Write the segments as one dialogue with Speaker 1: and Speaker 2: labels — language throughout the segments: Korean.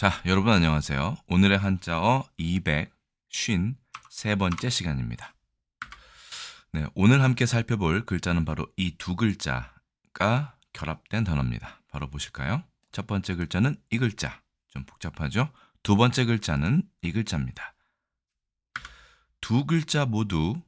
Speaker 1: 자, 여러분 안녕하세요. 오늘의 한자어 253번째 시간입니다. 네, 오늘 함께 살펴볼 글자는 바로 이 두 글자가 결합된 단어입니다. 바로 보실까요? 첫 번째 글자는 이 글자. 좀 복잡하죠? 두 번째 글자는 이 글자입니다. 두 글자 모두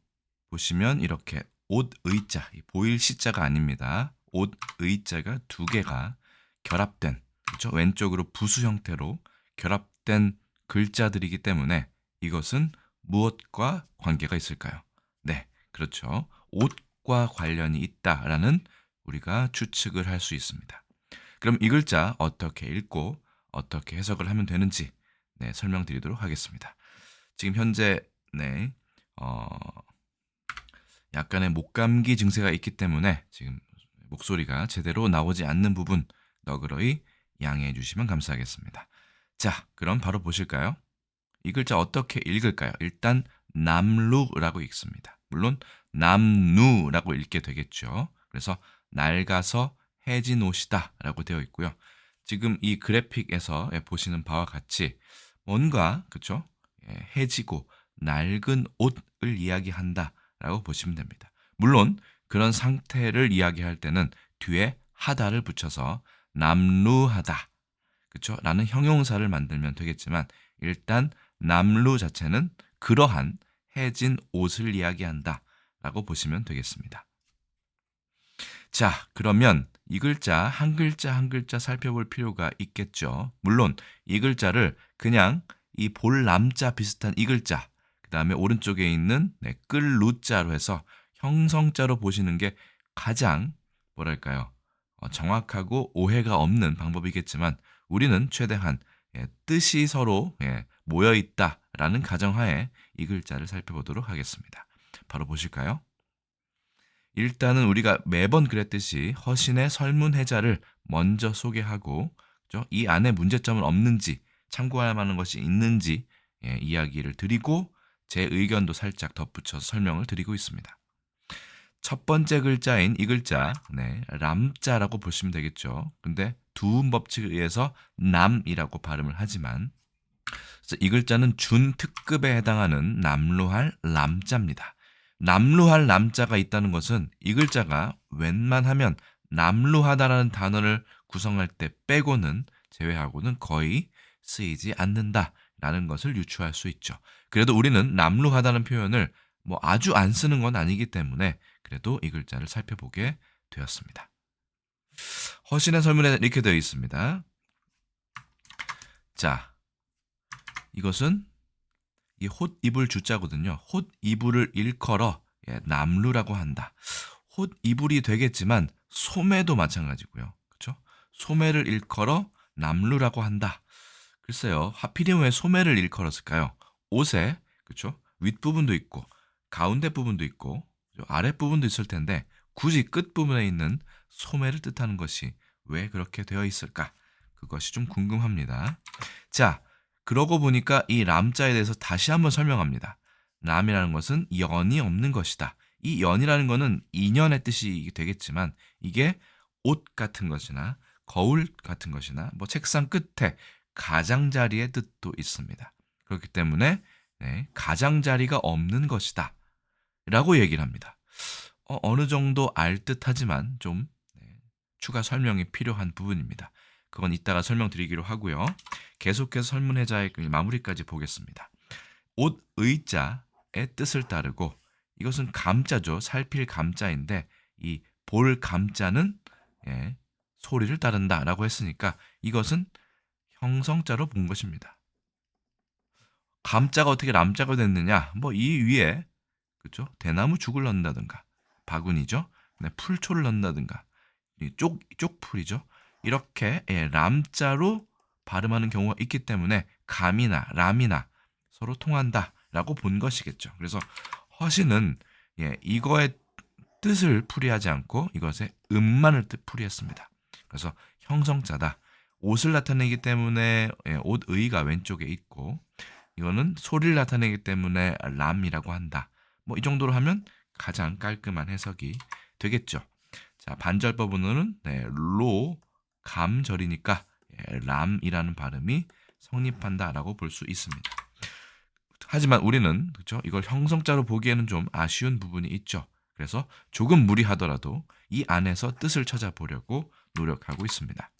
Speaker 1: 보시면 이렇게 옷 의자, 이 보일 시자가 아닙니다. 옷 의자가 두 개가 결합된 그렇죠? 왼쪽으로 부수 형태로 결합된 글자들이기 때문에 이것은 무엇과 관계가 있을까요? 네, 그렇죠. 옷과 관련이 있다라는 우리가 추측을 할 수 있습니다. 그럼 이 글자 어떻게 읽고 어떻게 해석을 하면 되는지 네, 설명드리도록 하겠습니다. 지금 현재 네, 어, 약간의 목감기 증세가 있기 때문에 지금 목소리가 제대로 나오지 않는 부분 너그러이 양해해 주시면 감사하겠습니다. 자, 그럼 바로 보실까요? 이 글자 어떻게 읽을까요? 일단 남루라고 읽습니다. 물론 남누라고 읽게 되겠죠. 그래서 낡아서 해진 옷이다라고 되어 있고요. 지금 이 그래픽에서 보시는 바와 같이 뭔가 그쵸 예, 해지고 낡은 옷을 이야기한다라고 보시면 됩니다. 물론 그런 상태를 이야기할 때는 뒤에 하다를 붙여서 남루하다 그쵸 라는 형용사를 만들면 되겠지만 일단 남루 자체는 그러한 해진 옷을 이야기한다 라고 보시면 되겠습니다. 자, 그러면 이 글자 한 글자 한 글자 살펴볼 필요가 있겠죠. 물론 이 글자를 그냥 이 볼 남자 비슷한 이 글자, 그 다음에 오른쪽에 있는 네, 끌 루자로 해서 형성자로 보시는 게 가장 뭐랄까요 어, 정확하고 오해가 없는 방법이겠지만 우리는 최대한 예, 뜻이 서로 예, 모여 있다라는 가정하에 이 글자를 살펴보도록 하겠습니다. 바로 보실까요? 일단은 우리가 매번 그랬듯이 허신의 설문해자를 먼저 소개하고? 이 안에 문제점은 없는지 참고할 만한 것이 있는지 예, 이야기를 드리고 제 의견도 살짝 덧붙여서 설명을 드리고 있습니다. 첫 번째 글자인 이 글자, 네, 람자라고 보시면 되겠죠. 근데 두음 법칙에 의해서 남이라고 발음을 하지만 이 글자는 준 특급에 해당하는 남루할 람자입니다. 남루할 남자가 있다는 것은 이 글자가 웬만하면 남루하다라는 단어를 구성할 때 빼고는 제외하고는 거의 쓰이지 않는다라는 것을 유추할 수 있죠. 그래도 우리는 남루하다는 표현을 뭐 아주 안 쓰는 건 아니기 때문에 그래도 이 글자를 살펴보게 되었습니다. 허신의 설문에 이렇게 되어 있습니다. 자, 이것은 이 홑 이불 주자거든요. 홑 이불을 일컬어 예, 남루라고 한다. 홑 이불이 되겠지만 소매도 마찬가지고요. 소매를 일컬어 남루라고 한다. 글쎄요. 하필이면 왜 소매를 일컬었을까요? 옷에 그렇죠? 윗부분도 있고 가운데 부분도 있고 아랫 부분도 있을 텐데 굳이 끝 부분에 있는 소매를 뜻하는 것이 왜 그렇게 되어 있을까? 그것이 좀 궁금합니다. 자, 그러고 보니까 이 람자에 대해서 다시 한번 설명합니다. 람이라는 것은 연이 없는 것이다. 이 연이라는 것은 인연의 뜻이 되겠지만 이게 옷 같은 것이나 거울 같은 것이나 뭐 책상 끝에 가장자리의 뜻도 있습니다. 그렇기 때문에 네, 가장자리가 없는 것이다. 라고 얘기를 합니다. 어, 느 정도 알 듯하지만 좀 네, 추가 설명이 필요한 부분입니다. 그건 이따가 설명드리기로 하고요. 계속해서 설문해자의 그 마무리까지 보겠습니다. 옷 의자의 뜻을 따르고 이것은 감자죠. 살필 감자인데 이 볼 감자는 예, 소리를 따른다라고 했으니까 이것은 형성자로 본 것입니다. 감자가 어떻게 남자가 됐느냐? 뭐 이 위에 그죠? 대나무 죽을 넣는다든가 바구니죠. 네, 풀초를 넣는다든가 쪽 쪽풀이죠. 이렇게 예, 람자로 발음하는 경우가 있기 때문에 감이나 람이나 서로 통한다라고 본 것이겠죠. 그래서 허신은 예, 이거의 뜻을 풀이하지 않고 이것의 음만을 뜻 풀이했습니다. 그래서 형성자다. 옷을 나타내기 때문에 예, 옷의가 왼쪽에 있고 이거는 소리를 나타내기 때문에 람이라고 한다. 뭐 이 정도로 하면 가장 깔끔한 해석이 되겠죠. 자 반절법으로는 네, 로 감절이니까 예, 람이라는 발음이 성립한다라고 볼 수 있습니다. 하지만 우리는 그렇죠? 이걸 형성자로 보기에는 좀 아쉬운 부분이 있죠. 그래서 조금 무리하더라도 이 안에서 뜻을 찾아보려고 노력하고 있습니다.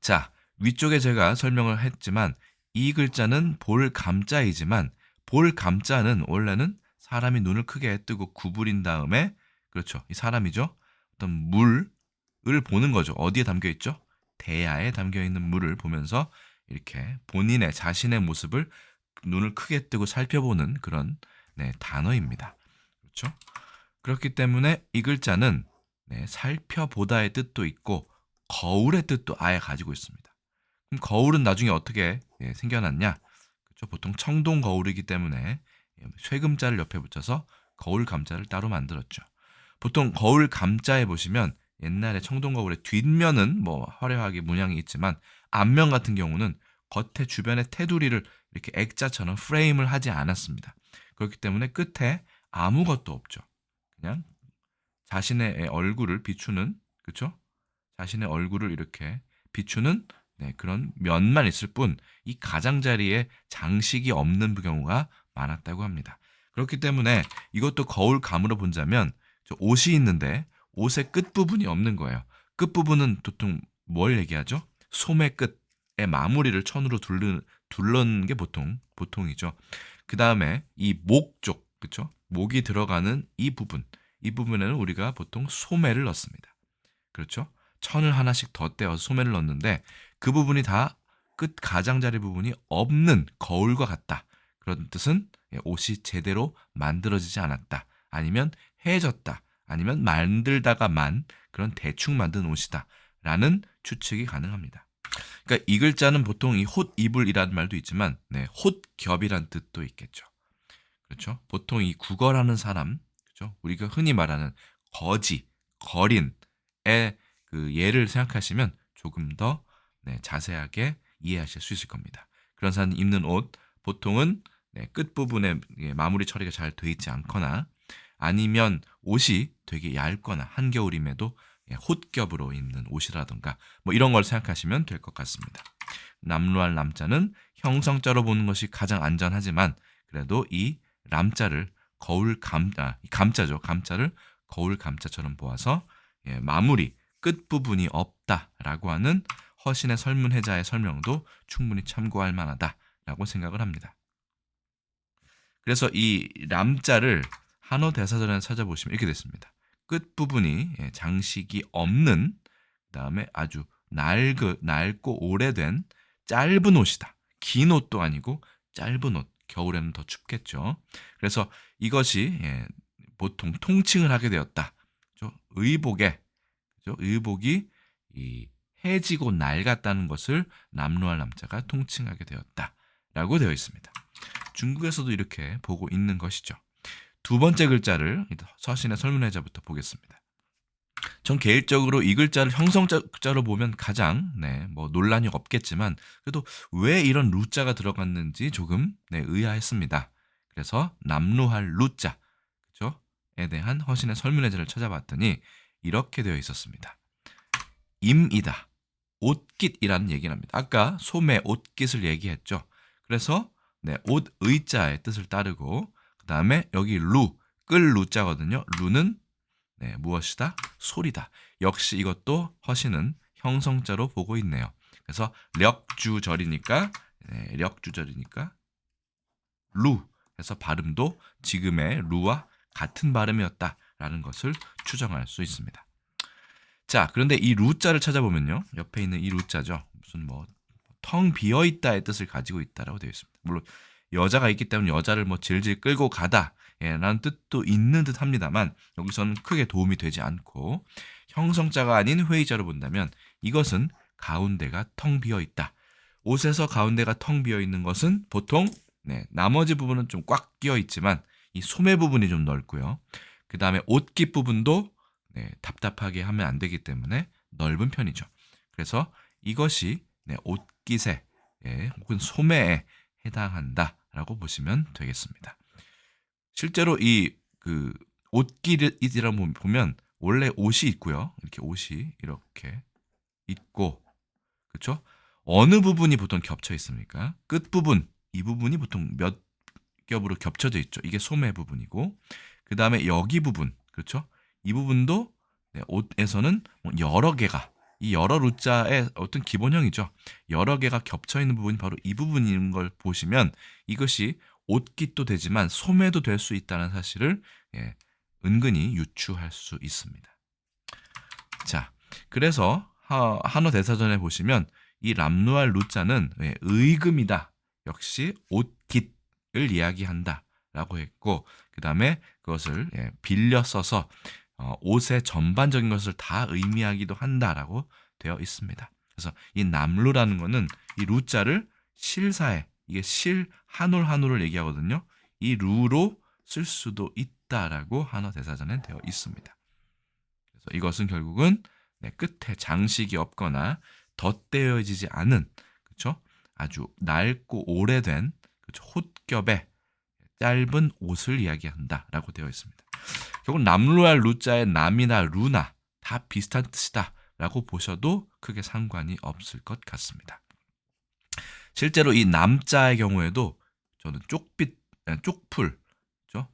Speaker 1: 자, 위쪽에 제가 설명을 했지만 이 글자는 볼 감자이지만 볼 감자는 원래는 사람이 눈을 크게 뜨고 구부린 다음에 그렇죠. 이 사람이죠. 어떤 물을 보는 거죠. 어디에 담겨 있죠? 대야에 담겨 있는 물을 보면서 이렇게 본인의 자신의 모습을 눈을 크게 뜨고 살펴보는 그런 네, 단어입니다. 그렇죠? 그렇기 때문에 이 글자는 네, 살펴보다의 뜻도 있고 거울의 뜻도 아예 가지고 있습니다. 그럼 거울은 나중에 어떻게 예, 생겨났냐? 그렇죠? 보통 청동 거울이기 때문에 예, 쇠금자를 옆에 붙여서 거울 감자를 따로 만들었죠. 보통 거울 감자에 보시면 옛날에 청동 거울의 뒷면은 뭐 화려하게 문양이 있지만 앞면 같은 경우는 겉에 주변에 테두리를 이렇게 액자처럼 프레임을 하지 않았습니다. 그렇기 때문에 끝에 아무것도 없죠. 그냥 자신의 얼굴을 비추는 그렇죠? 자신의 얼굴을 이렇게 비추는 네, 그런 면만 있을 뿐 이 가장자리에 장식이 없는 경우가 많았다고 합니다. 그렇기 때문에 이것도 거울 감으로 본다면 옷이 있는데 옷의 끝 부분이 없는 거예요. 끝 부분은 보통 뭘 얘기하죠? 소매 끝에 마무리를 천으로 둘르, 둘러는 게 보통 보통이죠. 그 다음에 이 목 쪽, 그렇죠? 목이 들어가는 이 부분, 이 부분에는 우리가 보통 소매를 넣습니다. 그렇죠? 천을 하나씩 더 떼어서 소매를 넣는데 그 부분이 다 끝 가장자리 부분이 없는 거울과 같다. 그런 뜻은 옷이 제대로 만들어지지 않았다. 아니면 해졌다. 아니면 만들다가만 그런 대충 만든 옷이다. 라는 추측이 가능합니다. 그러니까 이 글자는 보통 이홑 이불이라는 말도 있지만 네, 홑겹이란 뜻도 있겠죠. 그렇죠? 보통 이 국어라는 사람, 그렇죠? 우리가 흔히 말하는 거지, 거린의 그 예를 생각하시면 조금 더 네, 자세하게 이해하실 수 있을 겁니다. 그런 사람 입는 옷 보통은 네, 끝 부분에 마무리 처리가 잘 돼 있지 않거나 아니면 옷이 되게 얇거나 한겨울임에도 홑겹으로 입는 옷이라던가 뭐 이런 걸 생각하시면 될 것 같습니다. 남루할 남자는 형성자로 보는 것이 가장 안전하지만 그래도 이 람자를 거울 감, 아, 감자죠. 감자를 거울 감자처럼 보아서 예, 마무리 끝 부분이 없다라고 하는 허신의 설문해자의 설명도 충분히 참고할 만하다라고 생각을 합니다. 그래서 이 람자를 한어 대사전에 찾아보시면 이렇게 됐습니다. 끝 부분이 예, 장식이 없는 그다음에 아주 낡그 낡고 오래된 짧은 옷이다. 긴 옷도 아니고 짧은 옷. 겨울에는 더 춥겠죠. 그래서 이것이 예, 보통 통칭을 하게 되었다. 의복에 의복이 이 해지고 낡았다는 것을 남루할 남자가 통칭하게 되었다 라고 되어 있습니다. 중국에서도 이렇게 보고 있는 것이죠. 두 번째 글자를 서신의 설문회자부터 보겠습니다. 전 개인적으로 이 글자를 형성자로 보면 가장 네, 뭐 논란이 없겠지만 그래도 왜 이런 루자가 들어갔는지 조금 네, 의아했습니다. 그래서 남루할 루자 그죠에 대한 허신의 설문회자를 찾아봤더니 이렇게 되어 있었습니다. 임이다. 옷깃이라는 얘기를 합니다. 아까 소매 옷깃을 얘기했죠. 그래서 네, 옷 의자의 뜻을 따르고 그 다음에 여기 루, 끌 루자거든요. 루는 네, 무엇이다? 소리다. 역시 이것도 허신은 형성자로 보고 있네요. 그래서 력주절이니까 네, 력주절이니까 루 해서 발음도 지금의 루와 같은 발음이었다라는 것을 추정할 수 있습니다. 자, 그런데 이 루자를 찾아보면요. 옆에 있는 이 루자죠. 무슨 뭐 텅 비어 있다의 뜻을 가지고 있다라고 되어 있습니다. 물론 여자가 있기 때문에 여자를 뭐 질질 끌고 가다 예, 라는 뜻도 있는 듯 합니다만 여기서는 크게 도움이 되지 않고 형성자가 아닌 회의자로 본다면 이것은 가운데가 텅 비어 있다. 옷에서 가운데가 텅 비어 있는 것은 보통 네, 나머지 부분은 좀 꽉 끼어 있지만 이 소매 부분이 좀 넓고요. 그 다음에 옷깃 부분도 네, 답답하게 하면 안 되기 때문에 넓은 편이죠. 그래서 이것이 네, 옷깃에 예, 혹은 소매에 해당한다라고 보시면 되겠습니다. 실제로 이 그 옷깃이라 보면 원래 옷이 있고요. 이렇게 옷이 이렇게 있고 그렇죠? 어느 부분이 보통 겹쳐 있습니까? 끝 부분 이 부분이 보통 몇 겹으로 겹쳐져 있죠. 이게 소매 부분이고 그 다음에 여기 부분 그렇죠? 이 부분도 네, 옷에서는 뭐 여러 개가 이 여러 루자의 어떤 기본형이죠. 여러 개가 겹쳐 있는 부분이 바로 이 부분인 걸 보시면 이것이 옷깃도 되지만 소매도 될 수 있다는 사실을 예, 은근히 유추할 수 있습니다. 자, 그래서 하- 한어 대사전에 보시면 이 람누알 루자는 예, 의금이다. 역시 옷깃을 이야기한다라고 했고 그 다음에 그것을 예, 빌려 써서 어, 옷의 전반적인 것을 다 의미하기도 한다라고 되어 있습니다. 그래서 이 남루라는 거는 이 루자를 실사에 이게 실 한 올 한올을 얘기하거든요. 이 루로 쓸 수도 있다라고 한어 대사전에 되어 있습니다. 그래서 이것은 결국은 네, 끝에 장식이 없거나 덧대어지지 않은 그렇죠? 아주 낡고 오래된 그렇죠? 홑겹의 짧은 옷을 이야기한다라고 되어 있습니다. 결국 남루알 루자의 남이나 루나 다 비슷한 뜻이다라고 보셔도 크게 상관이 없을 것 같습니다. 실제로 이 남자의 경우에도 저는 쪽빛, 아, 쪽풀?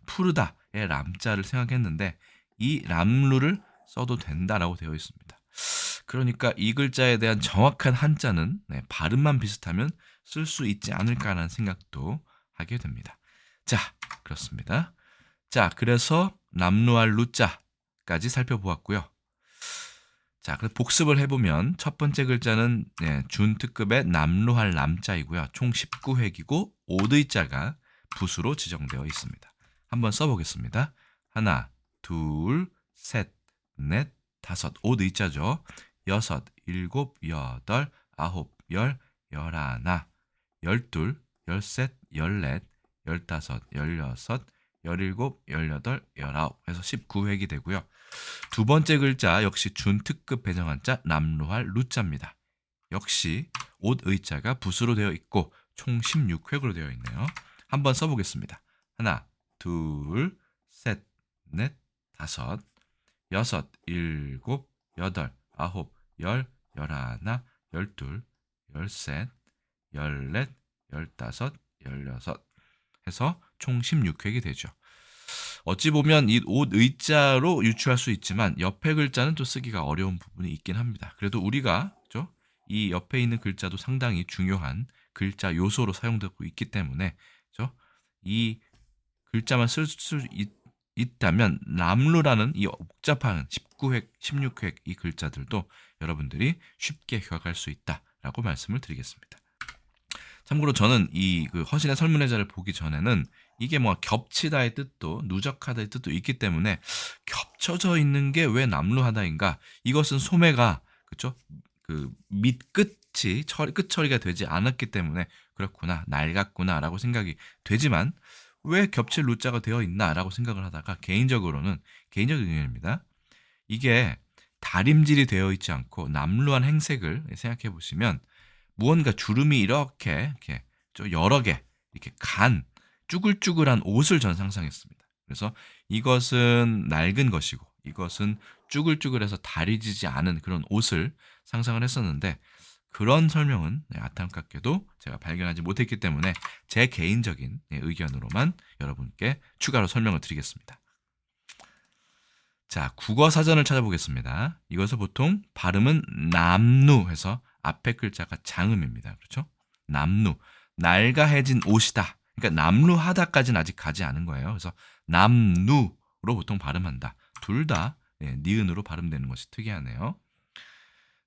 Speaker 1: 푸르다의 람자를 생각했는데 이 람루를 써도 된다라고 되어 있습니다. 그러니까 이 글자에 대한 정확한 한자는 네, 발음만 비슷하면 쓸 수 있지 않을까라는 생각도 하게 됩니다. 자, 그렇습니다. 자, 그래서 남루알 루자까지 살펴보았고요. 자, 그래서 복습을 해보면 첫 번째 글자는 네, 준특급의 남루할 남자이고요. 총 19획이고 5의자가 붓으로 지정되어 있습니다. 한번 써보겠습니다. 하나, 둘, 셋, 넷, 다섯, 5의자죠. 여섯, 일곱, 여덟, 아홉, 열, 열하나, 열둘, 열셋, 열넷, 열다섯, 열여섯, 열일곱, 열여덟, 열아홉 해서 19획이 되고요. 두 번째 글자 역시 준특급 배정한자 남루할 루자입니다. 역시 옷 의자가 붓으로 되어 있고 총 16획으로 되어 있네요. 한번 써보겠습니다. 하나, 둘, 셋, 넷, 다섯, 여섯, 일곱, 여덟, 아홉, 열, 열하나, 열둘, 열셋, 열넷, 열다섯, 열여섯 해서 총 16획이 되죠. 어찌 보면 이 옷 의자로 유추할 수 있지만 옆에 글자는 또 쓰기가 어려운 부분이 있긴 합니다. 그래도 우리가 그죠? 이 옆에 있는 글자도 상당히 중요한 글자 요소로 사용되고 있기 때문에 그죠? 이 글자만 쓸 수 있다면 남루라는 이 복잡한 19획, 16획 이 글자들도 여러분들이 쉽게 기억할 수 있다라고 말씀을 드리겠습니다. 참고로 저는 이 그 허신의 설문회자를 보기 전에는 이게 뭐 겹치다의 뜻도 누적하다의 뜻도 있기 때문에 겹쳐져 있는 게 왜 남루하다인가? 이것은 소매가 그쵸? 그 밑끝이 처리, 끝 처리가 되지 않았기 때문에 그렇구나 낡았구나라고 생각이 되지만 왜 겹칠 루자가 되어 있나라고 생각을 하다가 개인적으로는 개인적인 의견입니다. 이게 다림질이 되어 있지 않고 남루한 행색을 생각해 보시면 무언가 주름이 이렇게 이렇게 좀 여러 개 이렇게 간 쭈글쭈글한 옷을 전 상상했습니다. 그래서 이것은 낡은 것이고 이것은 쭈글쭈글해서 다리지지 않은 그런 옷을 상상을 했었는데 그런 설명은 네, 안타깝게도 제가 발견하지 못했기 때문에 제 개인적인 네, 의견으로만 여러분께 추가로 설명을 드리겠습니다. 자, 국어 사전을 찾아보겠습니다. 이것을 보통 발음은 남누 해서 앞에 글자가 장음입니다. 그렇죠? 남누. 낡아해진 옷이다. 그러니까 남루하다까지는 아직 가지 않은 거예요. 그래서 남누로 보통 발음한다. 둘다 네, 니은으로 발음되는 것이 특이하네요.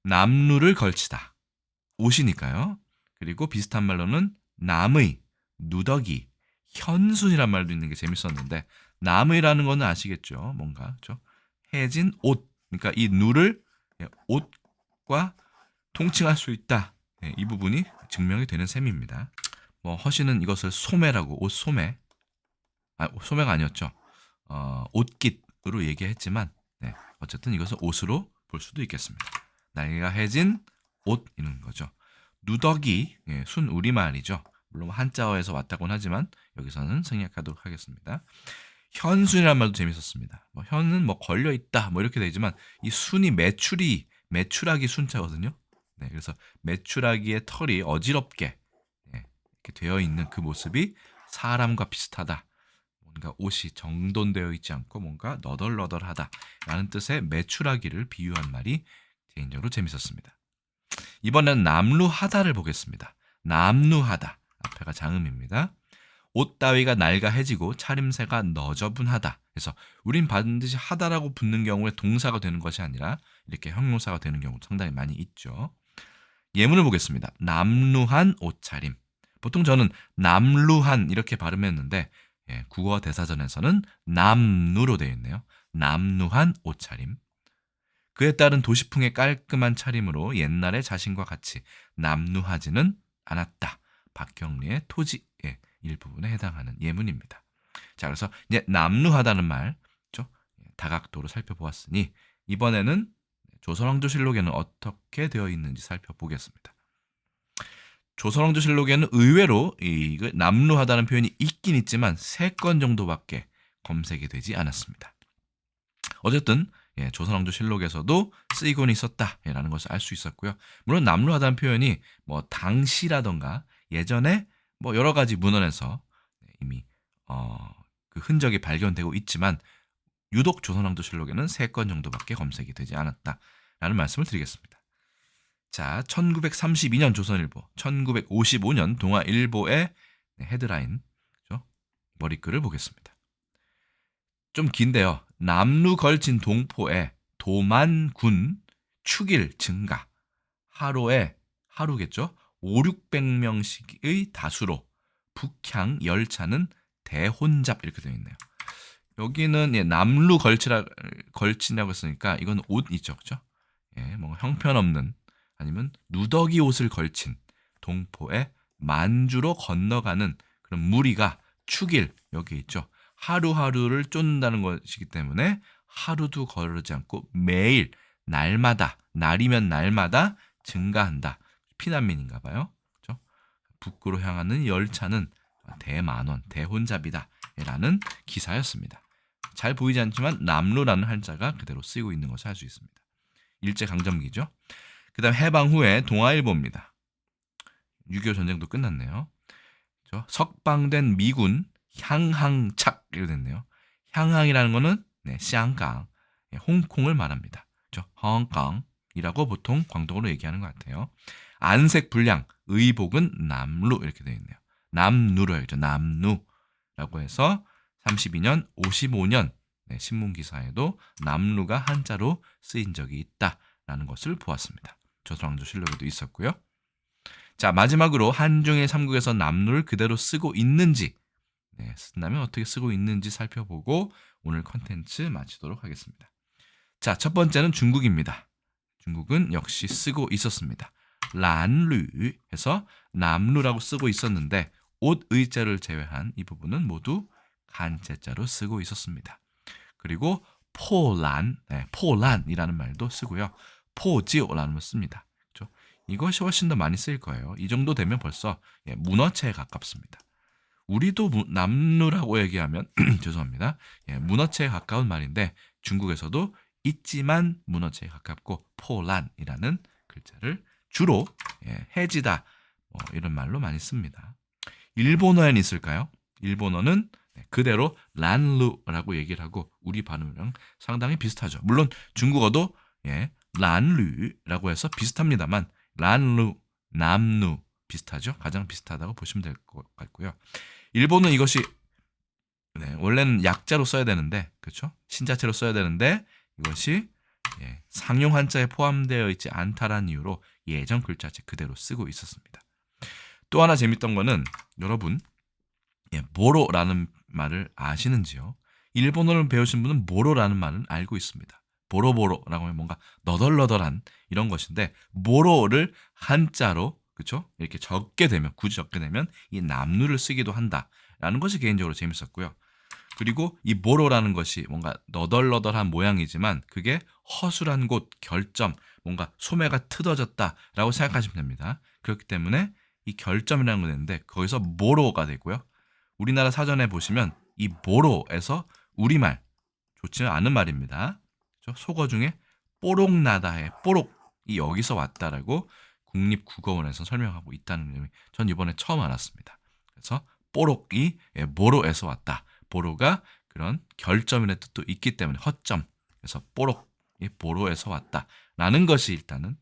Speaker 1: 남루를 걸치다. 옷이니까요. 그리고 비슷한 말로는 남의, 누더기, 현순이란 말도 있는 게 재밌었는데 남의라는 거는 아시겠죠? 뭔가 그렇죠? 해진 옷. 그러니까 이 누를 예, 옷과 통칭할 수 있다. 네, 이 부분이 증명이 되는 셈입니다. 뭐 허신은 이것을 소매라고 옷 소매. 아, 소매가 아니었죠. 어, 옷깃으로 얘기했지만 네, 어쨌든 이것을 옷으로 볼 수도 있겠습니다. 날개가 해진 옷 이런 거죠. 누더기 예, 순 우리말이죠. 물론 한자어에서 왔다고는 하지만 여기서는 생략하도록 하겠습니다. 현순이라는 말도 재밌었습니다. 뭐 현은 뭐 걸려 있다 뭐 이렇게 되지만 이 순이 매출이 매출하기 순자거든요. 네, 그래서 메추라기의 털이 어지럽게 네, 이렇게 되어 있는 그 모습이 사람과 비슷하다. 뭔가 옷이 정돈되어 있지 않고 뭔가 너덜너덜하다라는 뜻의 메추라기를 비유한 말이 개인적으로 재밌었습니다. 이번엔 남루하다를 보겠습니다. 남루하다 앞에가 장음입니다. 옷 따위가 낡아해지고 차림새가 너저분하다. 그래서 우린 반드시 하다라고 붙는 경우에 동사가 되는 것이 아니라 이렇게 형용사가 되는 경우 상당히 많이 있죠. 예문을 보겠습니다. 남루한 옷차림. 보통 저는 남루한 이렇게 발음했는데 예, 국어 대사전에서는 남루로 되어 있네요. 남루한 옷차림. 그에 따른 도시풍의 깔끔한 차림으로 옛날의 자신과 같이 남루하지는 않았다. 박경리의 토지의 일부분에 해당하는 예문입니다. 자, 그래서 이제 남루하다는 말, 죠 다각도로 살펴보았으니 이번에는 조선왕조실록에는 어떻게 되어 있는지 살펴보겠습니다. 조선왕조실록에는 의외로 이 남루하다는 표현이 있긴 있지만 세 건 정도밖에 검색이 되지 않았습니다. 어쨌든 예, 조선왕조실록에서도 쓰이곤 있었다라는 것을 알 수 있었고요. 물론 남루하다는 표현이 뭐 당시라던가 예전에 뭐 여러 가지 문헌에서 이미 어, 그 흔적이 발견되고 있지만 유독 조선왕조실록에는 세 건 정도밖에 검색이 되지 않았다라는 말씀을 드리겠습니다. 자, 1932년 조선일보, 1955년 동아일보의 헤드라인 머리글을 보겠습니다. 좀 긴데요. 남루 걸친 동포에 도만군 축일 증가. 하루에 하루겠죠. 5, 600명씩의 다수로 북향 열차는 대혼잡 이렇게 되어 있네요. 여기는 예, 남루 걸치라 걸치냐고 했으니까 이건 옷 있죠, 그죠? 예, 뭔가 형편없는 아니면 누더기 옷을 걸친 동포에 만주로 건너가는 그런 무리가 축일 여기 있죠. 하루하루를 쫓는다는 것이기 때문에 하루도 거르지 않고 매일 날마다 날이면 날마다 증가한다. 피난민인가 봐요. 그렇죠? 북구로 향하는 열차는 대만원 대혼잡이다. 라는 기사였습니다. 잘 보이지 않지만 남루라는 한자가 그대로 쓰이고 있는 것을 알 수 있습니다. 일제 강점기죠. 그다음 해방 후에 동아일보입니다. 6.25 전쟁도 끝났네요. 그렇죠? 석방된 미군 향항착 이렇게 됐네요. 향항이라는 거는 네, 시앙강, 네, 홍콩을 말합니다. 그렇죠? 홍콩이라고 보통 광동어로 얘기하는 것 같아요. 안색 불량, 의복은 남루 이렇게 되어 있네요. 남루로 해야죠. 남루라고 해서 32년, 55년 네, 신문 기사에도 남루가 한자로 쓰인 적이 있다라는 것을 보았습니다. 조선왕조실록에도 있었고요. 자 마지막으로 한중일 삼국에서 남루를 그대로 쓰고 있는지 네, 쓴다면 어떻게 쓰고 있는지 살펴보고 오늘 컨텐츠 마치도록 하겠습니다. 자, 첫 번째는 중국입니다. 중국은 역시 쓰고 있었습니다. 란류 해서 남루라고 쓰고 있었는데 옷 의자를 제외한 이 부분은 모두 간제자로 쓰고 있었습니다. 그리고 포란, 네, 포란이라는 말도 쓰고요. 포지오라는 말 씁니다. 그렇죠? 이것이 훨씬 더 많이 쓰일 거예요. 이 정도 되면 벌써 예, 문어체에 가깝습니다. 우리도 남루라고 얘기하면 죄송합니다. 예, 문어체에 가까운 말인데 중국에서도 있지만 문어체에 가깝고 포란이라는 글자를 주로 예, 해지다 뭐 이런 말로 많이 씁니다. 일본어에는 있을까요? 일본어는 네, 그대로 란루라고 얘기를 하고 우리 발음이랑 상당히 비슷하죠. 물론 중국어도 예, 란류라고 해서 비슷합니다만 란루, 남루 비슷하죠. 가장 비슷하다고 보시면 될 것 같고요. 일본은 이것이 네, 원래는 약자로 써야 되는데 그렇죠? 신자체로 써야 되는데 이것이 예, 상용 한자에 포함되어 있지 않다라는 이유로 예전 글자체 그대로 쓰고 있었습니다. 또 하나 재밌던 거는 여러분 예, 모로라는 말을 아시는지요? 일본어를 배우신 분은 모로라는 말은 알고 있습니다. 보로보로라고 하면 뭔가 너덜너덜한 이런 것인데 모로를 한자로 그렇죠? 이렇게 적게 되면 굳이 적게 되면 이 남루를 쓰기도 한다라는 것이 개인적으로 재밌었고요. 그리고 이 모로라는 것이 뭔가 너덜너덜한 모양이지만 그게 허술한 곳, 결점, 뭔가 소매가 트어졌다라고 생각하시면 됩니다. 그렇기 때문에 이 결점이라는 거 되는데 거기서 모로가 되고요. 우리나라 사전에 보시면 이 모로에서 우리말 좋지 않은 말입니다. 속어 중에 뽀록나다의 뽀록 이 여기서 왔다라고 국립국어원에서 설명하고 있다는 점이 전 이번에 처음 알았습니다. 그래서 뽀록이 예, 모로에서 왔다. 보로가 그런 결점이라는 뜻도 있기 때문에 허점. 그래서 뽀록이 보로에서 왔다라는 것이 일단은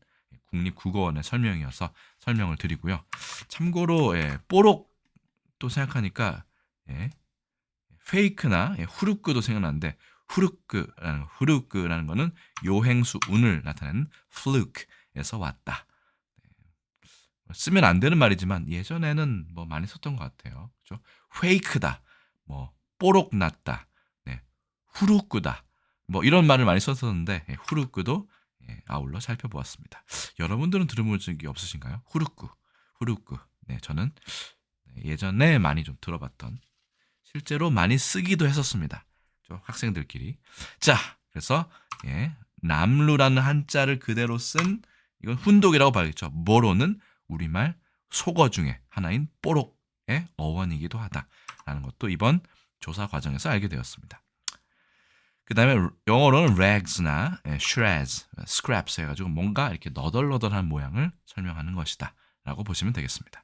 Speaker 1: 국립국어원의 설명이어서 설명을 드리고요. 참고로 예, 뽀록 또 생각하니까 예, 페이크나 예, 후르크도 생각나는데 후르크라는 후르크라는 거는 요행수 운을 나타내는 fluke에서 왔다. 네. 쓰면 안 되는 말이지만 예전에는 뭐 많이 썼던 것 같아요. 그죠? 페이크다, 뭐 뽀록 났다, 네, 후루꾸다, 뭐 이런 말을 많이 썼었는데 예, 후루꾸도 예, 아울러 살펴보았습니다. 여러분들은 들어본 적이 없으신가요? 후루꾸, 후루꾸. 네, 저는 예전에 많이 좀 들어봤던 실제로 많이 쓰기도 했었습니다. 저 학생들끼리. 자, 그래서 예, 남루라는 한자를 그대로 쓴 이건 훈독이라고 봐야겠죠. 뭐로는 우리말 속어 중에 하나인 뽀록의 어원이기도 하다라는 것도 이번 조사 과정에서 알게 되었습니다. 그 다음에 영어로는 rags나 예, shreds, scraps 해가지고 뭔가 이렇게 너덜너덜한 모양을 설명하는 것이다 라고 보시면 되겠습니다.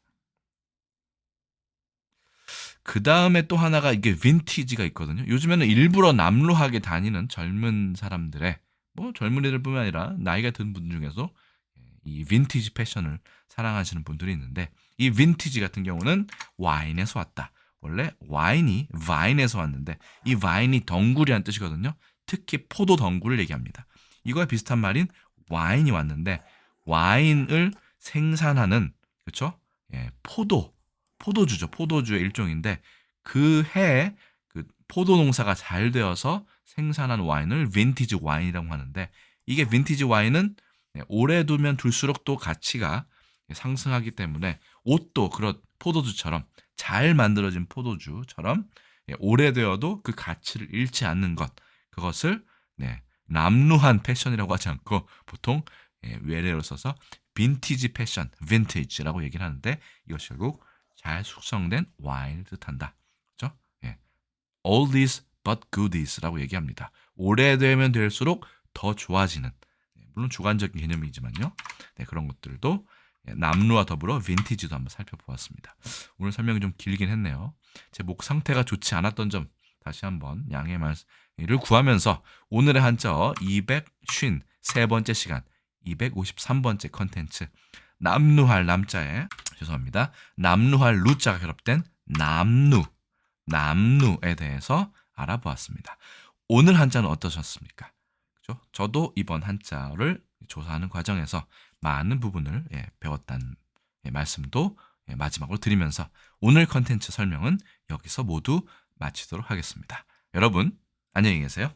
Speaker 1: 그 다음에 또 하나가 이게 빈티지가 있거든요. 요즘에는 일부러 남루하게 다니는 젊은 사람들의 뭐 젊은이들뿐만 아니라 나이가 든 분 중에서 이 빈티지 패션을 사랑하시는 분들이 있는데 이 빈티지 같은 경우는 와인에서 왔다. 원래 와인이 와인에서 왔는데 이 와인이 덩굴이라는 뜻이거든요. 특히 포도 덩굴을 얘기합니다. 이거와 비슷한 말인 와인이 왔는데 와인을 생산하는 그렇죠? 예, 포도 포도주죠. 포도주의 일종인데 그 해에 그 포도 농사가 잘 되어서 생산한 와인을 빈티지 와인이라고 하는데 이게 빈티지 와인은 네, 오래 두면 둘수록 또 가치가 상승하기 때문에 옷도 그런 포도주처럼 잘 만들어진 포도주처럼 예, 오래되어도 그 가치를 잃지 않는 것 그것을 네, 남루한 패션이라고 하지 않고 보통 예, 외래로 써서 빈티지 패션, 빈티지라고 얘기를 하는데 이것이 결국 잘 숙성된 와인을 뜻한다. 그렇죠? 예. All these but goodies라고 얘기합니다. 오래되면 될수록 더 좋아지는 네, 물론 주관적인 개념이지만요. 네, 그런 것들도 예, 남루와 더불어 빈티지도 한번 살펴보았습니다. 오늘 설명이 좀 길긴 했네요. 제 목 상태가 좋지 않았던 점 다시 한번 양해 말씀을 구하면서 오늘의 한자어 253번째 시간 253번째 컨텐츠 남루할 남자에 죄송합니다. 남루할 루자가 결합된 남루 남루에 대해서 알아보았습니다. 오늘 한자는 어떠셨습니까? 그죠? 저도 이번 한자를 조사하는 과정에서 많은 부분을 예, 배웠다는 예, 말씀도 예, 마지막으로 드리면서 오늘 컨텐츠 설명은 여기서 모두 마치도록 하겠습니다. 여러분 안녕히 계세요.